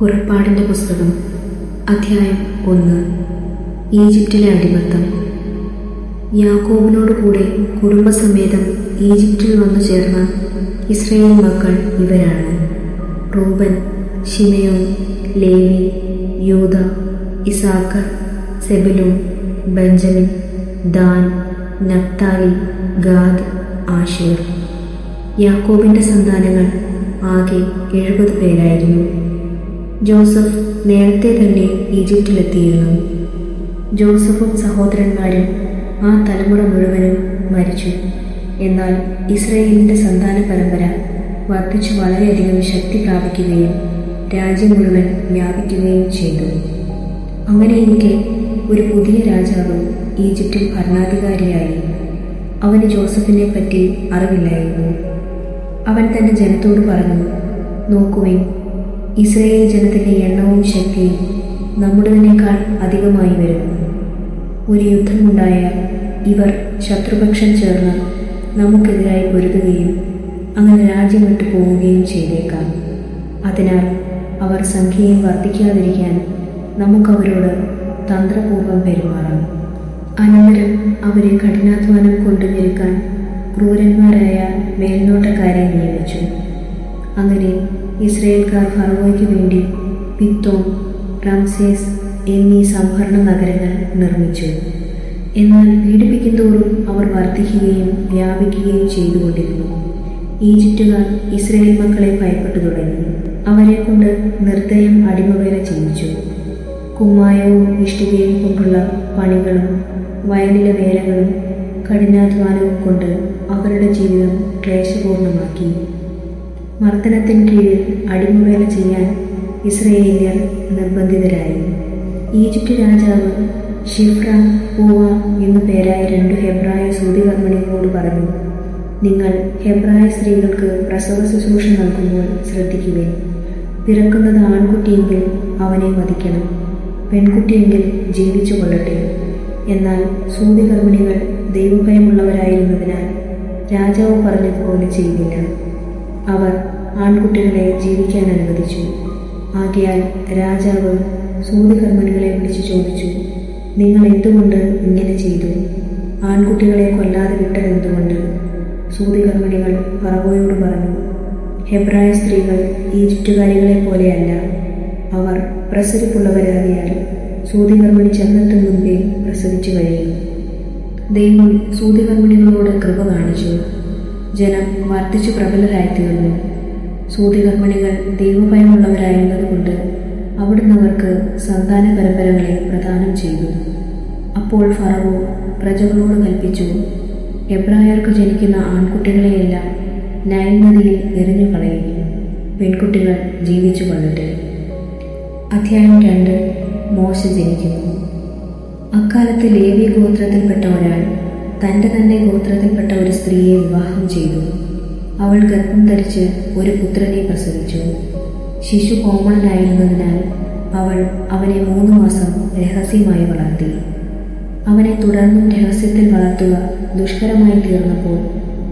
പുറപ്പാടിന്റെ പുസ്തകം അധ്യായം ഒന്ന് ഈജിപ്തിലെ അടിമത്തം. യാക്കോബിനോട് കൂടെ കുടുംബസമേതം ഈജിപ്തിൽ വന്നു ചേർന്ന ഇസ്രയേൽ മക്കൾ ഇവരാണ്. റൂബൻ ഷിമയോൻ ലേവി യൂത Issachar Zebulun Benjamin Dan Naphtali Gad Asher യാക്കോബിന്റെ സന്താനങ്ങൾ ആകെ എഴുപത് പേരായിരുന്നു. ജോസഫ് നേരത്തെ തന്നെ ഈജിപ്തിലെത്തിയിരുന്നു. ജോസഫും സഹോദരന്മാരും ആ തലമുറ മുഴുവനും മരിച്ചു. എന്നാൽ ഇസ്രയേലിന്റെ സന്താന പരമ്പര വർദ്ധിച്ചു വളരെയധികം ശക്തി പ്രാപിക്കുകയും രാജ്യം മുഴുവൻ വ്യാപിക്കുകയും ചെയ്തു. അങ്ങനെയിരിക്കെ ഒരു പുതിയ രാജാവ് ഈജിപ്തിൽ ഭരണാധികാരിയായി. അവന് ജോസഫിനെ പറ്റി അറിവില്ലായിരുന്നു. അവൻ തന്റെ ജനത്തോട് പറഞ്ഞു നോക്കുവിൻ ഇസ്രയേൽ ജനത്തിന്റെ എണ്ണവും ശക്തിയും നമ്മുടേതിനേക്കാൾ അധികമായി വരും. ഒരു യുദ്ധമുണ്ടായാൽ ഇവർ ശത്രുപക്ഷം ചേർന്ന് നമുക്കെതിരായി പൊരുതുകയും അങ്ങനെ രാജ്യം വിട്ടു പോവുകയും ചെയ്തേക്കാം. അതിനാൽ അവർ സംഖ്യയിൽ വർദ്ധിക്കാതിരിക്കാൻ നമുക്കവരോട് തന്ത്രപൂർവം പെരുമാറാം. അനന്തരം അവരെ കഠിനാധ്വാനം കൊണ്ടു നിൽക്കാൻ ക്രൂരന്മാരായ മേൽനോട്ടക്കാരെ നിയമിച്ചു. അങ്ങനെ ഇസ്രയേൽക്കാർ ഫറോയ്ക്ക് വേണ്ടി പിത്തോം റംസേസ് എന്നീ സംഭരണ നഗരങ്ങൾ നിർമ്മിച്ചു. എന്നാൽ പീഡിപ്പിക്കുന്തോറും അവർ വർദ്ധിക്കുകയും വ്യാപിക്കുകയും ചെയ്തുകൊണ്ടിരുന്നു. ഈജിപ്തുകാർ ഇസ്രയേൽ മക്കളെ ഭയപ്പെട്ടു തുടങ്ങി. അവരെ കൊണ്ട് നിർദ്ദയം അടിമവേല ചെയ്യിച്ചു. കുമ്മായവും ഇഷ്ടികയും കൊണ്ടുള്ള പണികളും വയലിലെ വേലകളും കഠിനാധ്വാനവും കൊണ്ട് അവരുടെ ജീവിതം ക്ലേശപൂർണമാക്കി. മർദ്ദനത്തിൻ കീഴിൽ അടിമവേല ചെയ്യാൻ ഇസ്രയേലിയർ നിർബന്ധിതരായി. ഈജിപ്റ്റ് രാജാവ് ഷിഫ്ര പൂവ എന്നു പേരായ രണ്ട് ഹെബ്രായ സൂതികർമ്മിണികളോട് പറഞ്ഞു നിങ്ങൾ ഹെബ്രായ സ്ത്രീകൾക്ക് പ്രസവ ശുശ്രൂഷ നൽകുമ്പോൾ ശ്രദ്ധിക്കുവിൻ. പിറക്കുന്നത് ആൺകുട്ടിയെങ്കിൽ അവനെ വധിക്കണം പെൺകുട്ടിയെങ്കിൽ ജീവിച്ചു കൊള്ളട്ടെ. എന്നാൽ സൂതികർമ്മിണികൾ ദൈവഭയമുള്ളവരായിരുന്നതിനാൽ രാജാവ് പറഞ്ഞതുപോലെ ചെയ്തില്ല. അവർ ആൺകുട്ടികളെ ജീവിക്കാൻ അനുവദിച്ചു. ആകയാൽ രാജാവ് സൂതികർമ്മിണികളെ വിളിച്ചു ചോദിച്ചു നിങ്ങൾ എന്തുകൊണ്ട് ഇങ്ങനെ ചെയ്തു? ആൺകുട്ടികളെ കൊല്ലാതെ വിട്ടതെന്തുകൊണ്ട്? സൂതികർമ്മിണികൾ പറവോയോട് പറഞ്ഞു ഹെബ്രായ സ്ത്രീകൾ ഈജിപ്റ്റുകാരികളെ പോലെയല്ല. അവർ പ്രസരിപ്പുള്ളവരാകിയാൽ സൂതികർമ്മിണി ചെന്നെത്തും മുൻപേ പ്രസവിച്ചു കഴിയും. ദൈവം സൂതികർമ്മിണികളോട് കൃപ കാണിച്ചു. ജനം വർദ്ധിച്ചു പ്രബലരായിത്തീർന്നു സൂതികർമ്മിണികൾ ദൈവഭയമുള്ളവരായിരുന്നതുകൊണ്ട് അവിടുന്ന് അവർക്ക് സന്താന പരമ്പരകളെ പ്രദാനം ചെയ്തു. അപ്പോൾ ഫറവോ പ്രജകളോട് കൽപ്പിച്ചു എബ്രായർക്ക് ജനിക്കുന്ന ആൺകുട്ടികളെയെല്ലാം നൈൽ നദിയിൽ എറിഞ്ഞു കളയും. പെൺകുട്ടികൾ ജീവിച്ചു കൊള്ളട്ടെ. അധ്യായം രണ്ട്. മോശ ജനിക്കുന്നു. അക്കാലത്ത് ലേവി ഗോത്രത്തിൽപ്പെട്ട ഒരാൾ തന്റെ തന്നെ ഗോത്രത്തിൽപ്പെട്ട ഒരു സ്ത്രീയെ വിവാഹം ചെയ്തു. അവൾ ഗർഭം ധരിച്ച് ഒരു പുത്രനെ പ്രസവിച്ചു. ശിശു കോമളനായിരുന്നതിനാൽ അവൾ അവനെ മൂന്ന് മാസം രഹസ്യമായി വളർത്തി. അവനെ തുടർന്നും രഹസ്യത്തിൽ വളർത്തുക ദുഷ്കരമായി തീർന്നപ്പോൾ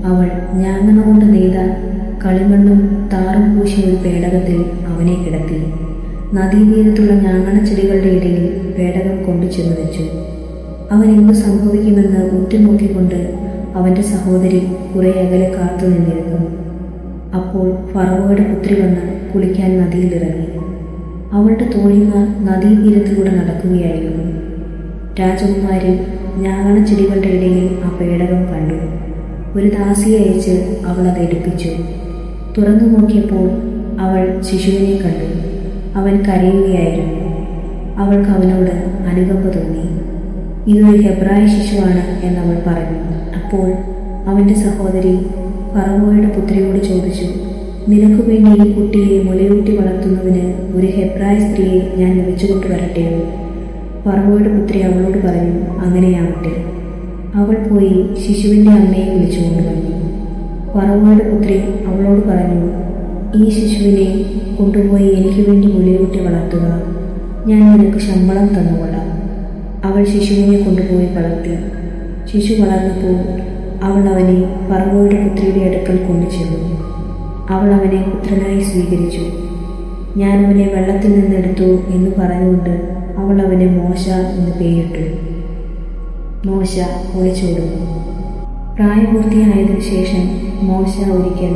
അവൾ ഞാങ്ങണ കൊണ്ട് നെയ്ത കളിമണ്ണും താറും പൂശിയ ഒരു പേടകത്തിൽ അവനെ കിടത്തി. നദീതീരത്തുള്ള ഞാങ്ങണ ചെടികളുടെ ഇടയിൽ പേടകം കൊണ്ടു ചെന്ന് വെച്ചു. അവൻ എന്തു സംഭവിക്കുമെന്ന് ഉറ്റുനോക്കിക്കൊണ്ട് അവന്റെ സഹോദരി കുറെ അകലെ കാത്തു നിന്നിരുന്നു. അപ്പോൾ ഫറവോയുടെ പുത്രി വന്ന് കുളിക്കാൻ നദിയിലിറങ്ങി അവളുടെ തോഴിമാർ നദീതീരത്തിലൂടെ നടക്കുകയായിരുന്നു. രാജകുമാരി ഞാങ്ങണ ചെടികളുടെ ഇടയിൽ ആ പേടകം കണ്ടു. ഒരു ദാസിയെ അയച്ച് അവൾ അത് എടുപ്പിച്ചു. തുറന്നു നോക്കിയപ്പോൾ അവൾ ശിശുവിനെ കണ്ടു. അവൻ കരയുകയായിരുന്നു. അവൾക്ക് അവനോട് അനുകമ്പ തോന്നി. ഇതൊരു ഹെബ്രായ ശിശുവാണ് എന്നവൾ പറഞ്ഞു അപ്പോൾ അവന്റെ സഹോദരി പറവോയുടെ പുത്രിയോട് ചോദിച്ചു നിനക്ക് വേണ്ടി ഈ കുട്ടിയെ മുലയൂട്ടി വളർത്തുന്നതിന് ഒരു ഹെബ്രായ സ്ത്രീയെ ഞാൻ വിളിച്ചുകൊണ്ട് വരട്ടെയോ പറവോയുടെ പുത്രി അവളോട് പറഞ്ഞു അങ്ങനെയാവട്ടെ. അവൾ പോയി ശിശുവിന്റെ അമ്മയെ വിളിച്ചുകൊണ്ട് വന്നു. പറവോയുടെ പുത്രി അവളോട് പറഞ്ഞു ഈ ശിശുവിനെ കൊണ്ടുപോയി എനിക്ക് വേണ്ടി മുലയൂട്ടി വളർത്തുക. ഞാൻ നിനക്ക് ശമ്പളം തന്നുകൊള്ളാം. അവൾ ശിശുവിനെ കൊണ്ടുപോയി വളർത്തി ശിശു വളർന്നപ്പോൾ അവൾ അവനെ പറവോയുടെ പുത്രിയുടെ അടുക്കൽ കൊണ്ടുചെന്നു. അവൾ അവനെ പുത്രനായി സ്വീകരിച്ചു. ഞാൻ അവനെ വെള്ളത്തിൽ നിന്നെടുത്തു എന്ന് പറഞ്ഞുകൊണ്ട് അവൾ അവന് മോശ എന്ന് പേരിട്ടു. മോശ ഒളിച്ചോടുന്നു പ്രായപൂർത്തിയായതിനു ശേഷം മോശ ഒരിക്കൽ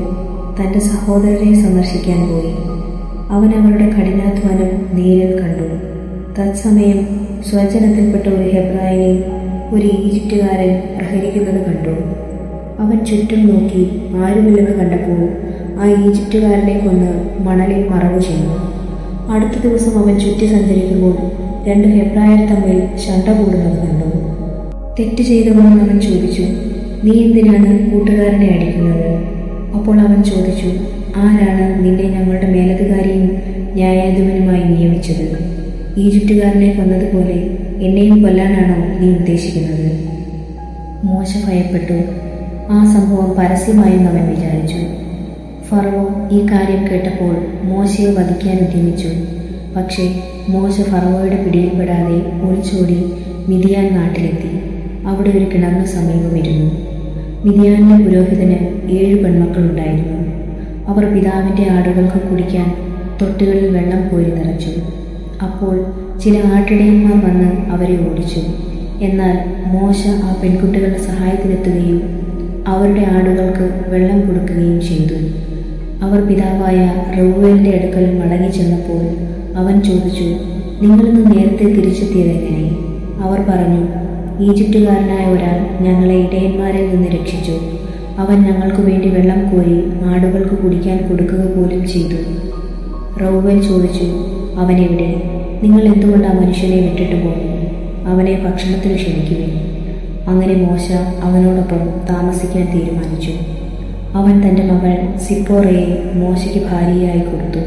തന്റെ സഹോദരനെ സന്ദർശിക്കാൻ പോയി. അവൻ അവരുടെ കഠിനാധ്വാനം നേരിൽ കണ്ടു. തത്സമയം സ്വജനത്തിൽപ്പെട്ട ഒരു ഹെബ്രായനെ ഒരു ഈജിപ്തുകാരൻ പ്രഹരിക്കുന്നത് കണ്ടു. അവൻ ചുറ്റും നോക്കി ആരുമില്ലെന്ന് കണ്ടപ്പോൾ ആ ഈജിപ്തുകാരനെ കൊന്ന് മണലിൽ മറവ് ചെയ്തു. അടുത്ത ദിവസം അവൻ ചുറ്റി സഞ്ചരിക്കുമ്പോൾ രണ്ട് ഹെബ്രായർ തമ്മിൽ ശണ്ട കൂടുന്നത് കണ്ടു. തെറ്റ് ചെയ്തവനെന്ന് അവൻ ചോദിച്ചു. നീ എന്തിനാണ് കൂട്ടുകാരനെ അടിക്കുന്നത്? അപ്പോൾ അവൻ ചോദിച്ചു. ആരാണ് നിന്നെ ഞങ്ങളുടെ മേലധികാരിയും ന്യായാധിപനുമായി നിയമിച്ചത്? ഈജിപ്തുകാരനെ കൊന്നതുപോലെ എന്നെയും കൊല്ലാനാണോ നീ ഉദ്ദേശിക്കുന്നത്? മോശ ഭയപ്പെട്ടു. ആ സംഭവം പരസ്യമായും അവൻ വിചാരിച്ചു. ഫറവോ ഈ കാര്യം കേട്ടപ്പോൾ മോശയെ വധിക്കാൻ ഉദ്യമിച്ചു. പക്ഷേ മോശ ഫറവോയുടെ പിടിയിൽപ്പെടാതെ ഒളിച്ചോടി മിതിയാൻ നാട്ടിലെത്തി. അവിടെ ഒരു കിണറിന് സമീപമിരുന്നു മിതിയാനിലെ പുരോഹിതന് ഏഴ് പെൺമക്കളുണ്ടായിരുന്നു. അവർ പിതാവിന്റെ ആടുകൾക്ക് കുടിക്കാൻ തൊട്ടുകളിൽ വെള്ളം പോയി നിറച്ചു. അപ്പോൾ ചില ആട്ടിടയന്മാർ വന്ന് അവരെ ഓടിച്ചു. എന്നാൽ മോശ ആ പെൺകുട്ടികളുടെ സഹായത്തിനെത്തുകയും അവരുടെ ആടുകൾക്ക് വെള്ളം കൊടുക്കുകയും ചെയ്തു. അവർ പിതാവായ റൗവേലിന്റെ അടുക്കൽ മടങ്ങി ചെന്നപ്പോൾ അവൻ ചോദിച്ചു നിങ്ങളിന്ന് നേരത്തെ തിരിച്ചെത്തിയത് എങ്ങനെ അവർ പറഞ്ഞു ഈജിപ്തുകാരനായ ഒരാൾ ഞങ്ങളെ ഇടയന്മാരിൽ നിന്ന് രക്ഷിച്ചു. അവൻ ഞങ്ങൾക്ക് വേണ്ടി വെള്ളം കോരി ആടുകൾക്ക് കുടിക്കാൻ കൊടുക്കുക പോലും ചെയ്തു. റൗവൽ ചോദിച്ചു അവനെവിടെ? നിങ്ങൾ എന്തുകൊണ്ട് ആ മനുഷ്യനെ വിട്ടിട്ട് പോയി അവനെ ഭക്ഷണത്തിന് ക്ഷണിക്കുവിൻ. അങ്ങനെ മോശ അവനോടൊപ്പം താമസിക്കാൻ തീരുമാനിച്ചു. അവൻ തന്റെ മകൾ സിപ്പോറയെ മോശയ്ക്ക് ഭാര്യയായി കൊടുത്തു.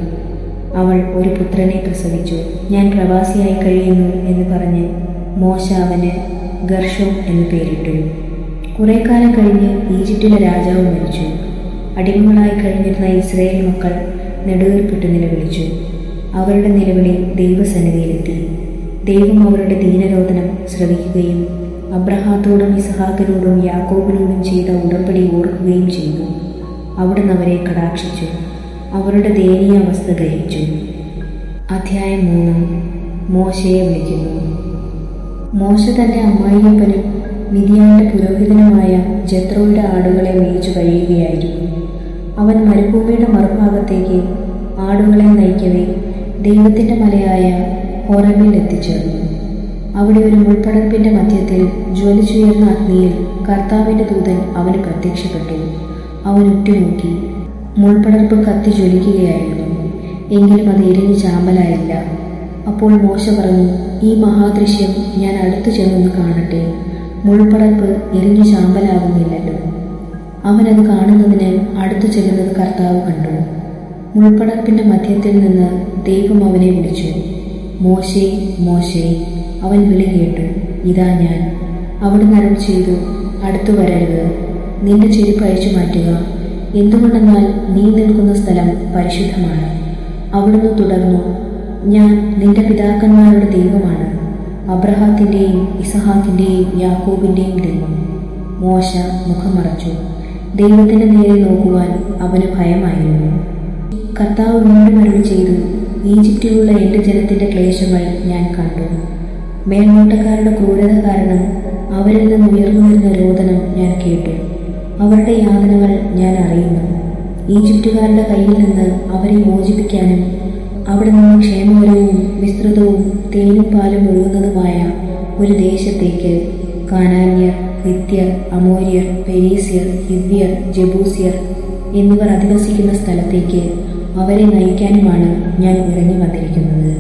അവൾ ഒരു പുത്രനെ പ്രസവിച്ചു. ഞാൻ പ്രവാസിയായി കഴിയുന്നു എന്ന് പറഞ്ഞ് മോശ അവന് ഗർഷോം എന്ന് പേരിട്ടു. കുറെ കാലം കഴിഞ്ഞ് ഈജിപ്തിലെ രാജാവ് മരിച്ചു. അടിമകളായി കഴിഞ്ഞിരുന്ന ഇസ്രയേൽ മക്കൾ നെടുവീർപ്പിട്ട് നിലവിളിച്ചു. അവരുടെ നിലവിളി ദൈവസന്നിധിയിലെത്തി. ദൈവം അവരുടെ ദീനരോധനം ശ്രവിക്കുകയും അബ്രഹാത്തോടും ഇസഹാക്കിനോടും യാക്കോബിനോടും ചെയ്ത ഉടമ്പടി ഓർക്കുകയും ചെയ്തു. അവിടുന്ന് അവരെ കടാക്ഷിച്ചു. അവരുടെ ദയനീയ അവസ്ഥ ഗ്രഹിച്ചു. അധ്യായം മൂന്ന്. മോശയെ വിളിക്കുന്നു. മോശ തന്റെ അമ്മായിയപ്പനും മിതിയാന്റെ പുരോഹിതനുമായ ജത്രോയുടെ ആടുകളെ മേയിച്ചു കഴിയുകയായിരുന്നു. അവൻ മരുഭൂമിയുടെ മറുഭാഗത്തേക്ക് ആടുകളെ നയിക്കവേ ദൈവത്തിന്റെ മലയായ ഹോറബിൽ എത്തിച്ചേർന്നു. അവിടെ ഒരു മുൾപ്പടർപ്പിന്റെ മധ്യത്തിൽ ജ്വലിച്ചുയർന്ന അഗ്നിയിൽ കർത്താവിന്റെ ദൂതൻ അവന് പ്രത്യക്ഷപ്പെട്ടു. അവൻ ഉറ്റുനോക്കി മുൾപ്പടർപ്പ് കത്തി ജ്വലിക്കുകയായിരുന്നു എങ്കിലും അത് എരിഞ്ഞു ചാമ്പലായില്ല. അപ്പോൾ മോശ പറഞ്ഞു ഈ മഹാദൃശ്യം ഞാൻ അടുത്തു ചെന്നൊന്ന് കാണട്ടെ. മുൾപ്പടർപ്പ് എരിഞ്ഞു ചാമ്പലാകുന്നില്ലല്ലോ. അവനത് കാണുന്നതിന് അടുത്തു ചെല്ലുന്നത് കർത്താവ് കണ്ടു. മുൾപ്പടർപ്പിന്റെ മധ്യത്തിൽ നിന്ന് ദൈവം അവനെ വിളിച്ചു മോശേ മോശേ അവൻ വിളി കേട്ടു ഇതാ ഞാൻ അവിടെ അരുൾ ചെയ്തു അടുത്തു വരരുത്. നിന്റെ ചെരുപ്പ് അഴിച്ചു മാറ്റുക. എന്തുകൊണ്ടെന്നാൽ നീ നിൽക്കുന്ന സ്ഥലം പരിശുദ്ധമാണ്. അവിടുന്ന് തുടർന്നു ഞാൻ നിന്റെ പിതാക്കന്മാരുടെ ദൈവമാണ്. അബ്രഹാത്തിന്റെയും ഇസഹാക്കിന്റെയും യാക്കോബിന്റെയും ദൈവം. മോശ മുഖം മറച്ചു. ദൈവത്തിന്റെ നേരെ നോക്കുവാൻ അവന് ഭയമായിരുന്നു. കർത്താവ് വീണ്ടും അരുളി ചെയ്തു ഈജിപ്തിലുള്ള എന്റെ ജനത്തിന്റെ ക്ലേശങ്ങൾ ഞാൻ കണ്ടു. മേൽനോട്ടക്കാരുടെ ക്രൂരത കാരണം അവരിൽ നിന്ന് ഉയർന്നു വരുന്ന രോദനം ഞാൻ കേട്ടു. അവരുടെ യാതനകൾ ഞാൻ അറിയുന്നു. ഈജിപ്തുകാരുടെ കയ്യിൽ നിന്ന് അവരെ മോചിപ്പിക്കാനും അവിടെ നിന്ന് ക്ഷേമകരവും വിസ്തൃതവും തേനും പാലും ഒഴുകുന്നതുമായ ഒരു ദേശത്തേക്ക് കാനാന്യർ ഹിത്യർ അമോര്യർ പെരീസ്യർ ഹിവ്യർ ജബൂസിയർ എന്നിവർ അധിവസിക്കുന്ന സ്ഥലത്തേക്ക് അവരെ നയിക്കാനുമാണ് ഞാൻ ഇറങ്ങി വന്നിരിക്കുന്നത്.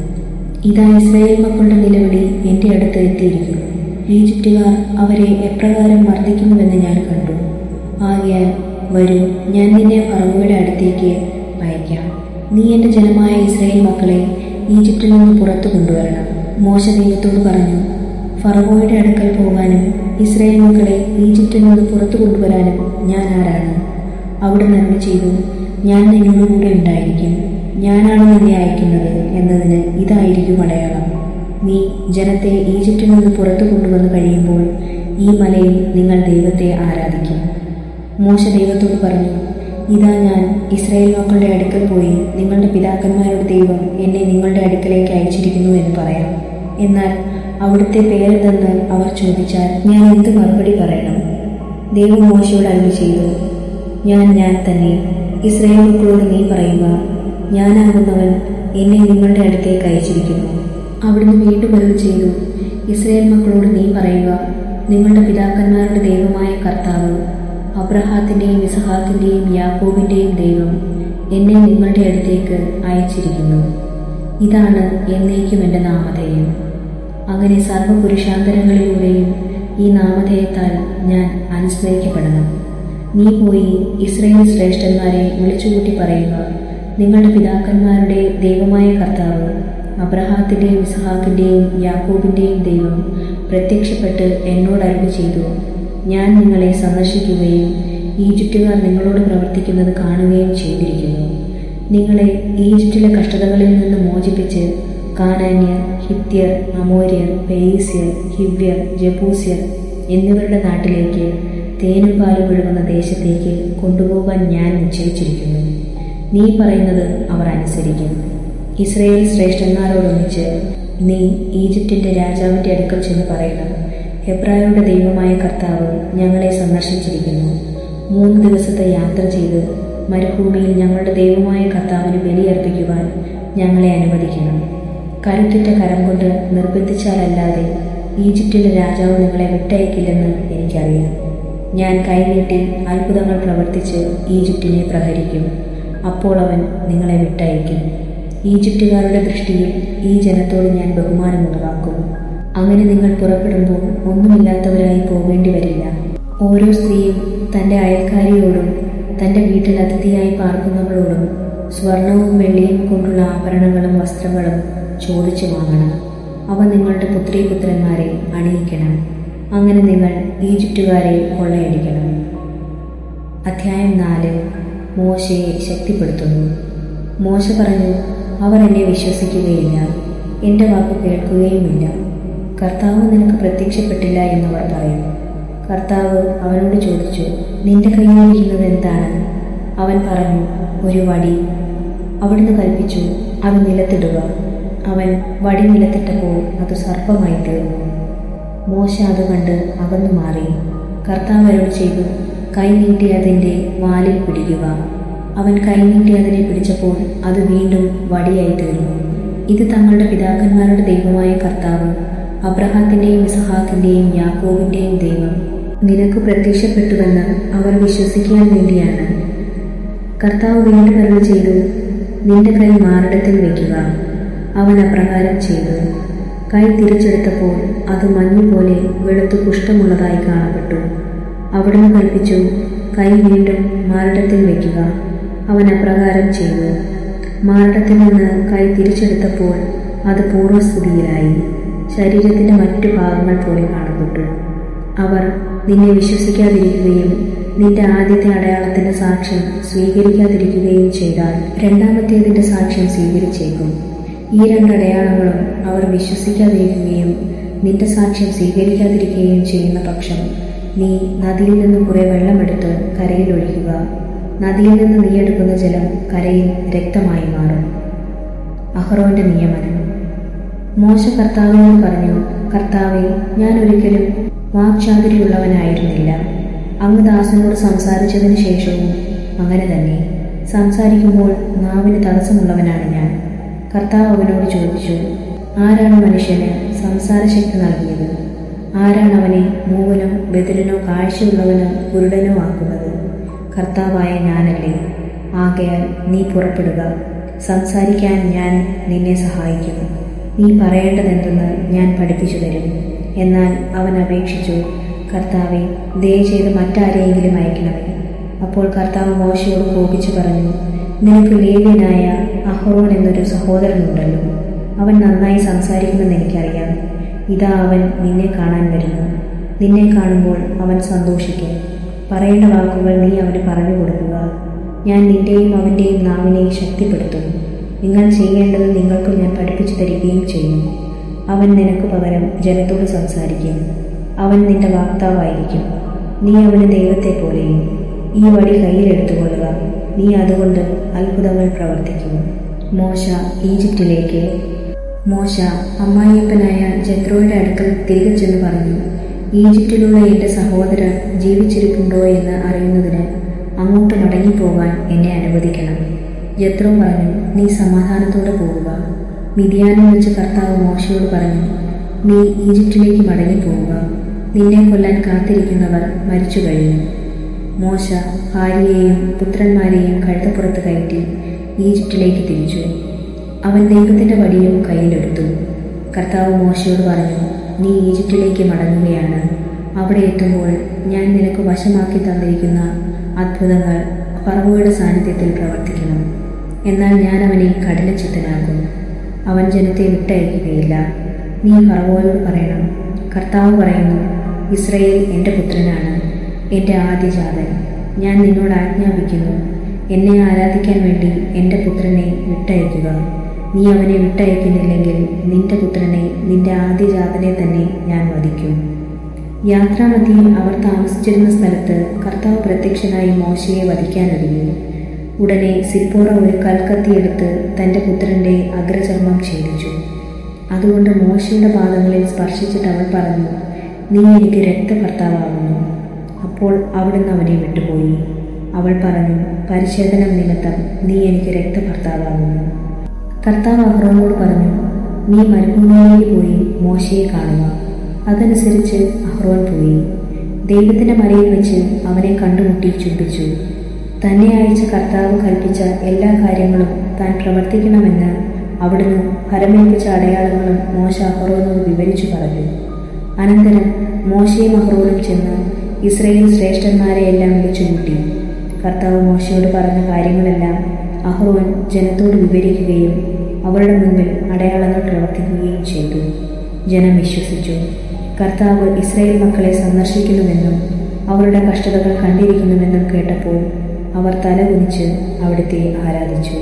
ഇതാ ഇസ്രായേൽ മക്കളുടെ നിലവിളി എന്റെ അടുത്ത് എത്തിയിരിക്കുന്നു. ഈജിപ്തുകാർ അവരെ എപ്രകാരം മർദ്ദിക്കുന്നുവെന്ന് ഞാൻ കണ്ടു. ആകയാൽ വരൂ ഞാൻ നിന്നെ ഫറവോയുടെ അടുത്തേക്ക് അയക്കാം നീ എന്റെ ജനമായ ഇസ്രായേൽ മക്കളെ ഈജിപ്തിൽ നിന്ന് പുറത്തു കൊണ്ടുവരണം. മോശ ദൈവത്തോട് പറഞ്ഞു ഫറവോയുടെ അടുക്കൽ പോകാനും ഇസ്രായേൽ മക്കളെ ഈജിപ്തിൽ നിന്ന് പുറത്തു കൊണ്ടുവരാനും ഞാൻ ആരാണ്? അവിടെ നിന്ന് ചെയ്തു. ഞാൻ നിന്നോട് കൂടെ ഉണ്ടായിരിക്കും. ഞാനാണ് നിന്നെ അയക്കുന്നത് എന്നതിന് ഇതായിരിക്കും അടയാളം. നീ ജനത്തെ ഈജിപ്തിൽ നിന്ന് പുറത്തു കൊണ്ടുവന്ന് കഴിയുമ്പോൾ ഈ മലയിൽ നിങ്ങൾ ദൈവത്തെ ആരാധിക്കും. മോശ ദൈവത്തോട് പറഞ്ഞു ഇതാ ഞാൻ ഇസ്രായേൽ മക്കളുടെ അടുക്കൽ പോയി നിങ്ങളുടെ പിതാക്കന്മാരുടെ ദൈവം എന്നെ നിങ്ങളുടെ അടുക്കലേക്ക് അയച്ചിരിക്കുന്നു എന്ന് പറയാം. എന്നാൽ അവിടുത്തെ പേരെന്തെന്ന് അവർ ചോദിച്ചാൽ ഞാൻ എന്ത് മറുപടി പറയണം? ദൈവം മോശയോട് അരുളി ചെയ്തു ഞാൻ ഞാൻ തന്നെ. ഇസ്രായേൽ മക്കളോട് നീ പറയുക. ഞാനാകുന്നവൻ എന്നെ നിങ്ങളുടെ അടുത്തേക്ക് അയച്ചിരിക്കുന്നു. അവിടുന്ന് വീണ്ടും വരവ് ചെയ്തു. ഇസ്രായേൽ മക്കളോട് നീ പറയുക. നിങ്ങളുടെ പിതാക്കന്മാരുടെ ദൈവമായ കർത്താവ് അബ്രഹാത്തിന്റെയും ഇസഹാക്കിന്റെയും യാക്കോബിന്റെയും ദൈവം എന്നെ നിങ്ങളുടെ അടുത്തേക്ക് അയച്ചിരിക്കുന്നു. ഇതാണ് എന്നേക്കും എന്റെ നാമധേയം. അങ്ങനെ സർവപുരുഷാന്തരങ്ങളിലൂടെയും ഈ നാമധേയത്താൽ ഞാൻ അനുസ്മരിക്കപ്പെടണം നീ പോയി ഇസ്രയേൽ ശ്രേഷ്ഠന്മാരെ വിളിച്ചുകൂട്ടി പറയുക. നിങ്ങളുടെ പിതാക്കന്മാരുടെ ദൈവമായ കർത്താവ് അബ്രഹാത്തിന്റെയും ഇസഹാക്കിന്റെയും യാക്കോബിന്റെയും ദൈവം പ്രത്യക്ഷപ്പെട്ട് എന്നോട് അരുളി ചെയ്തു. ഞാൻ നിങ്ങളെ സന്ദർശിക്കുകയും ഈജിപ്റ്റുകാർ നിങ്ങളോട് പ്രവർത്തിക്കുന്നത് കാണുകയും ചെയ്തിരിക്കുന്നു. നിങ്ങളെ ഈജിപ്റ്റിലെ കഷ്ടതകളിൽ നിന്ന് മോചിപ്പിച്ച് കാനാന്യർ ഹിത്യർ അമോര്യർ പെയ്സ്യർ ഹിവ്യർ ജബൂസ്യർ എന്നിവരുടെ നാട്ടിലേക്ക് തേനും പാലും ഒഴുകുന്ന ദേശത്തേക്ക് കൊണ്ടുപോകാൻ ഞാൻ നിശ്ചയിച്ചിരിക്കുന്നു. നീ പറയുന്നത് അവർ അനുസരിക്കും. ഇസ്രയേൽ ശ്രേഷ്ഠന്മാരോടൊന്നിച്ച് നീ ഈജിപ്തിന്റെ രാജാവിന്റെ അടുക്കൽ ചെന്ന് പറയണം. ഹെബ്രായരുടെ ദൈവമായ കർത്താവ് ഞങ്ങളെ സന്ദർശിച്ചിരിക്കുന്നു. മൂന്ന് ദിവസത്തെ യാത്ര ചെയ്ത് മരുഭൂമിയിൽ ഞങ്ങളുടെ ദൈവമായ കർത്താവിന് ബലിയർപ്പിക്കുവാൻ ഞങ്ങളെ അനുവദിക്കണം. കരുത്തുറ്റ കരം കൊണ്ട് നിർബന്ധിച്ചാലല്ലാതെ ഈജിപ്തിലെ രാജാവ് നിങ്ങളെ വിട്ടയക്കില്ലെന്ന് എനിക്കറിയാം. ഞാൻ കൈനീട്ടി അത്ഭുതങ്ങൾ പ്രവർത്തിച്ച് ഈജിപ്തിനെ പ്രഹരിക്കും. അപ്പോൾ അവൻ നിങ്ങളെ വിട്ടയക്കും ഈജിപ്തുകാരുടെ ദൃഷ്ടിയിൽ ഈ ജനത്തോട് ഞാൻ ബഹുമാനമുണ്ടാക്കും അങ്ങനെ നിങ്ങൾ പുറപ്പെടുമ്പോൾ ഒന്നുമില്ലാത്തവരായി പോകേണ്ടി വരില്ല ഓരോ സ്ത്രീയും തന്റെ അയൽക്കാരിയോടും തന്റെ വീട്ടിൽ അതിഥിയായി പാർക്കുന്നവളോടും സ്വർണവും വെള്ളിയും കൊണ്ടുള്ള ആഭരണങ്ങളും വസ്ത്രങ്ങളും ചോദിച്ചു വാങ്ങണം. അവ നിങ്ങളുടെ പുത്രീപുത്രന്മാരെ അണിയിക്കണം. അങ്ങനെ നിങ്ങൾ ഈജിപ്തുകാരെ കൊള്ളയടിക്കണം. അധ്യായം നാല്. മോശയെ ശക്തിപ്പെടുത്തുന്നു. മോശ പറഞ്ഞു അവർ എന്നെ വിശ്വസിക്കുകയില്ല. എന്റെ വാക്ക് കേൾക്കുകയുമില്ല. കർത്താവ് നിനക്ക് പ്രത്യക്ഷപ്പെട്ടില്ല എന്നവർ പറയും. കർത്താവ് അവനോട് ചോദിച്ചു നിന്റെ കയ്യിലിരിക്കുന്നത് എന്താണ്? അവൻ പറഞ്ഞു ഒരു വടി. അവിടുന്ന് കൽപ്പിച്ചു അത് നിലത്തിടുക. അവൻ വടി നിലത്തിട്ടപ്പോൾ അത് സർപ്പമായി തീർന്നു. മോശ അത് കണ്ട് അകന്നു മാറി. കർത്താവ് അവരോട് ചെയ്തു കൈ നീട്ടി അതിന്റെ വാലിൽ പിടിക്കുക. അവൻ കൈ നീട്ടി അതിനെ പിടിച്ചപ്പോൾ അത് വീണ്ടും വടിയായി തീർന്നു. ഇത് തങ്ങളുടെ പിതാക്കന്മാരുടെ ദൈവമായ കർത്താവ് അബ്രഹാത്തിന്റെയും ഇസഹാക്കിന്റെയും യാക്കോവിന്റെയും ദൈവം. നിനക്ക് പ്രത്യക്ഷപ്പെട്ടുവെന്ന് അവർ വിശ്വസിക്കാൻ വേണ്ടിയാണ്. കർത്താവ് വീണ്ടും അറിവ് ചെയ്തു നിന്റെ കൈ മാറിടത്തിൽ വയ്ക്കുക. അവൻ അപ്രകാരം ചെയ്തു. കൈ തിരിച്ചെടുത്തപ്പോൾ അത് മഞ്ഞുപോലെ വെളുത്തു പുഷ്ടമുള്ളതായി കാണപ്പെട്ടു. അവിടുന്ന് കൽപ്പിച്ചു കൈ വീണ്ടും മാരടത്തിൽ വയ്ക്കുക. അവൻ അപ്രകാരം ചെയ്തു. മാരടത്തിൽ നിന്ന് കൈ തിരിച്ചെടുത്തപ്പോൾ അത് പൂർവസ്ഥിതിയിലായി ശരീരത്തിന്റെ മറ്റു ഭാഗങ്ങൾ പോലെ കാണപ്പെട്ടു. അവർ നിന്നെ വിശ്വസിക്കാതിരിക്കുകയും നിന്റെ ആദ്യത്തെ അടയാളത്തിന്റെ സാക്ഷ്യം സ്വീകരിക്കാതിരിക്കുകയും ചെയ്താൽ രണ്ടാമത്തേതിന്റെ സാക്ഷ്യം സ്വീകരിച്ചേക്കും. ഈ രണ്ട് അടയാളങ്ങളും അവർ വിശ്വസിക്കാതിരിക്കുകയും നിന്റെ സാക്ഷ്യം സ്വീകരിക്കാതിരിക്കുകയും ചെയ്യുന്ന പക്ഷം നീ നദിയിൽ നിന്ന് കുറെ വെള്ളമെടുത്ത് കരയിൽ ഒഴിക്കുക. നദിയിൽ നിന്ന് നീ എടുക്കുന്ന ജലം കരയിൽ രക്തമായി മാറും. അഹ്റോന്റെ നിയമനം. മോശ കർത്താവിനോട് പറഞ്ഞു കർത്താവെ ഞാൻ ഒരിക്കലും വാക്ചാതിരിയുള്ളവനായിരുന്നില്ല അങ്ങ് ദാസനോട് സംസാരിച്ചതിന് ശേഷവും അങ്ങനെ തന്നെ. സംസാരിക്കുമ്പോൾ നാവിന് തടസ്സമുള്ളവനാണ് ഞാൻ. കർത്താവ് അവനോട് ചോദിച്ചു ആരാണ് മനുഷ്യന് സംസാരശക്തി നൽകിയത്? ആരാണ് അവനെ മൂവനോ ബദിരനോ കാഴ്ചയുള്ളവനോ കുരുടനോ ആക്കുന്നത്? കർത്താവായ ഞാനല്ലേ. ആകയാൽ നീ പുറപ്പെടുക. സംസാരിക്കാൻ ഞാൻ നിന്നെ സഹായിക്കും നീ പറയേണ്ടതെന്തെന്ന് ഞാൻ പഠിപ്പിച്ചു തരും. എന്നാൽ അവൻ അപേക്ഷിച്ചു കർത്താവെ ദയ ചെയ്ത് മറ്റാരെയെങ്കിലും അയക്കണമേ. അപ്പോൾ കർത്താവ് മോശയോട് കോപിച്ചു പറഞ്ഞു നിനക്ക് ലേവ്യനായ അഹോവൻ എന്നൊരു സഹോദരനുണ്ടല്ലോ. അവൻ നന്നായി സംസാരിക്കുമെന്ന് എനിക്കറിയാം. ഇതാ അവൻ നിന്നെ കാണാൻ വരുന്നു. നിന്നെ കാണുമ്പോൾ അവൻ സന്തോഷിക്കും. പറയേണ്ട വാക്കുകൾ നീ അവന് പറഞ്ഞു കൊടുക്കുക. ഞാൻ നിന്റെയും അവന്റെയും നാവിനെ ശക്തിപ്പെടുത്തും നിങ്ങൾ ചെയ്യേണ്ടത് നിങ്ങൾക്കും ഞാൻ പഠിപ്പിച്ചു തരികയും ചെയ്യും അവൻ നിനക്ക് പകരം ജനത്തോട് സംസാരിക്കും. അവൻ നിന്റെ വാക്താവായിരിക്കും. നീ അവന് ദൈവത്തെ പോലെയും ഈ വടി കയ്യിലെടുത്തുകൊള്ളുക. നീ അതുകൊണ്ട് അത്ഭുതങ്ങൾ പ്രവർത്തിക്കും മോശ ഈജിപ്തിലേക്ക്. മോശ അമ്മായിയപ്പനായ ജത്രോയുടെ അടുക്കൽ തിരികെ ചെന്ന് പറഞ്ഞു ഈജിപ്തിലുള്ള എന്റെ സഹോദരൻ ജീവിച്ചിരിപ്പുണ്ടോ എന്ന് അറിയുന്നതിന് അങ്ങോട്ട് മടങ്ങിപ്പോകാൻ എന്നെ അനുവദിക്കണം. ജത്രോ പറഞ്ഞു നീ സമാധാനത്തോടെ പോവുക. മിതിയാനം വെച്ച് കർത്താവ് മോശയോട് പറഞ്ഞു നീ ഈജിപ്തിലേക്ക് മടങ്ങിപ്പോവുക. നിന്നെ കൊല്ലാൻ കാത്തിരിക്കുന്നവർ മരിച്ചു കഴിഞ്ഞു മോശ ഭാര്യയെയും പുത്രന്മാരെയും കഴുതപ്പുറത്ത് കയറ്റി ഈജിപ്തിലേക്ക് തിരിച്ചു. അവൻ ദൈവത്തിന്റെ വടിയും കയ്യിലെടുത്തു കർത്താവ് മോശയോട് പറഞ്ഞു നീ ഈജിപ്തിലേക്ക് മടങ്ങുകയാണ്. അവിടെ എത്തുമ്പോൾ ഞാൻ നിനക്ക് വശമാക്കി തന്നിരിക്കുന്ന അത്ഭുതങ്ങൾ ഫറവോയുടെ സാന്നിധ്യത്തിൽ പ്രവർത്തിക്കണം. എന്നാൽ ഞാൻ അവനെ കഠിനചിത്തനാകും അവൻ ജനത്തെ വിട്ടയക്കുകയില്ല. നീ ഫറവോയോട് പറയണം. കർത്താവ് പറയുന്നു ഇസ്രയേൽ എന്റെ പുത്രനാണ്. എന്റെ ആദ്യജാതൻ ഞാൻ നിന്നോട് ആജ്ഞാപിക്കുന്നു. എന്നെ ആരാധിക്കാൻ വേണ്ടി എന്റെ പുത്രനെ വിട്ടയക്കുക നീ അവനെ വിട്ടയക്കുന്നില്ലെങ്കിൽ നിന്റെ പുത്രനെ നിന്റെ ആദ്യജാതനെ തന്നെ ഞാൻ വധിക്കും. യാത്രാമധ്യയിൽ അവർ താമസിച്ചിരുന്ന സ്ഥലത്ത് കർത്താവ് പ്രത്യക്ഷനായി മോശയെ വധിക്കാനൊരുങ്ങി. ഉടനെ സിപ്പോറ ഒരു കൽക്കത്തിയെടുത്ത് തന്റെ പുത്രന്റെ അഗ്രചർമ്മം ഛേദിച്ചു അതുകൊണ്ട് മോശയുടെ പാദങ്ങളിൽ സ്പർശിച്ചിട്ട് അവൾ പറഞ്ഞു നീ എനിക്ക് രക്തഭർത്താവാകുന്നു അപ്പോൾ അവിടുന്ന് അവനെ വിട്ടുപോയി. അവൾ പറഞ്ഞു പരിശോധന നിമിത്തം നീ എനിക്ക് രക്തഭർത്താവാകുന്നു കർത്താവ് അഹ്റോനോട് പറഞ്ഞു നീ മരുഭൂമിയിലേക്ക് പോയി മോശയെ കാണുക. അതനുസരിച്ച് അഹ്റോൻ പോയി. ദൈവത്തിന്റെ മലയിൽ വെച്ച് അവനെ കണ്ടുമുട്ടി ചുംബിച്ചു. തന്നെ അയച്ച കർത്താവ് കൽപ്പിച്ച എല്ലാ കാര്യങ്ങളും താൻ പ്രവർത്തിക്കണമെന്ന് അവിടുന്ന് ഫലമേൽപ്പിച്ച അടയാളങ്ങളും മോശ അഹ്റോനോട് വിവരിച്ചു പറഞ്ഞു. അനന്തരം മോശയും അഹ്റോനും ചെന്ന് ഇസ്രയേൽ ശ്രേഷ്ഠന്മാരെ എല്ലാം വിളിച്ചുകൂട്ടി കർത്താവ് മോശയോട് പറഞ്ഞ കാര്യങ്ങളെല്ലാം അഹ്റോൻ ജനത്തോട് വിവരിക്കുകയും അവരുടെ മുമ്പിൽ അടയാളങ്ങൾ പ്രവർത്തിക്കുകയും ചെയ്തു. ജനം വിശ്വസിച്ചു. കർത്താവ് ഇസ്രയേൽ മക്കളെ സന്ദർശിക്കുന്നുവെന്നും അവരുടെ കഷ്ടതകൾ കണ്ടിരിക്കുന്നുവെന്നും കേട്ടപ്പോൾ അവർ തലകുനിച്ച് അവിടുത്തെ ആരാധിച്ചു.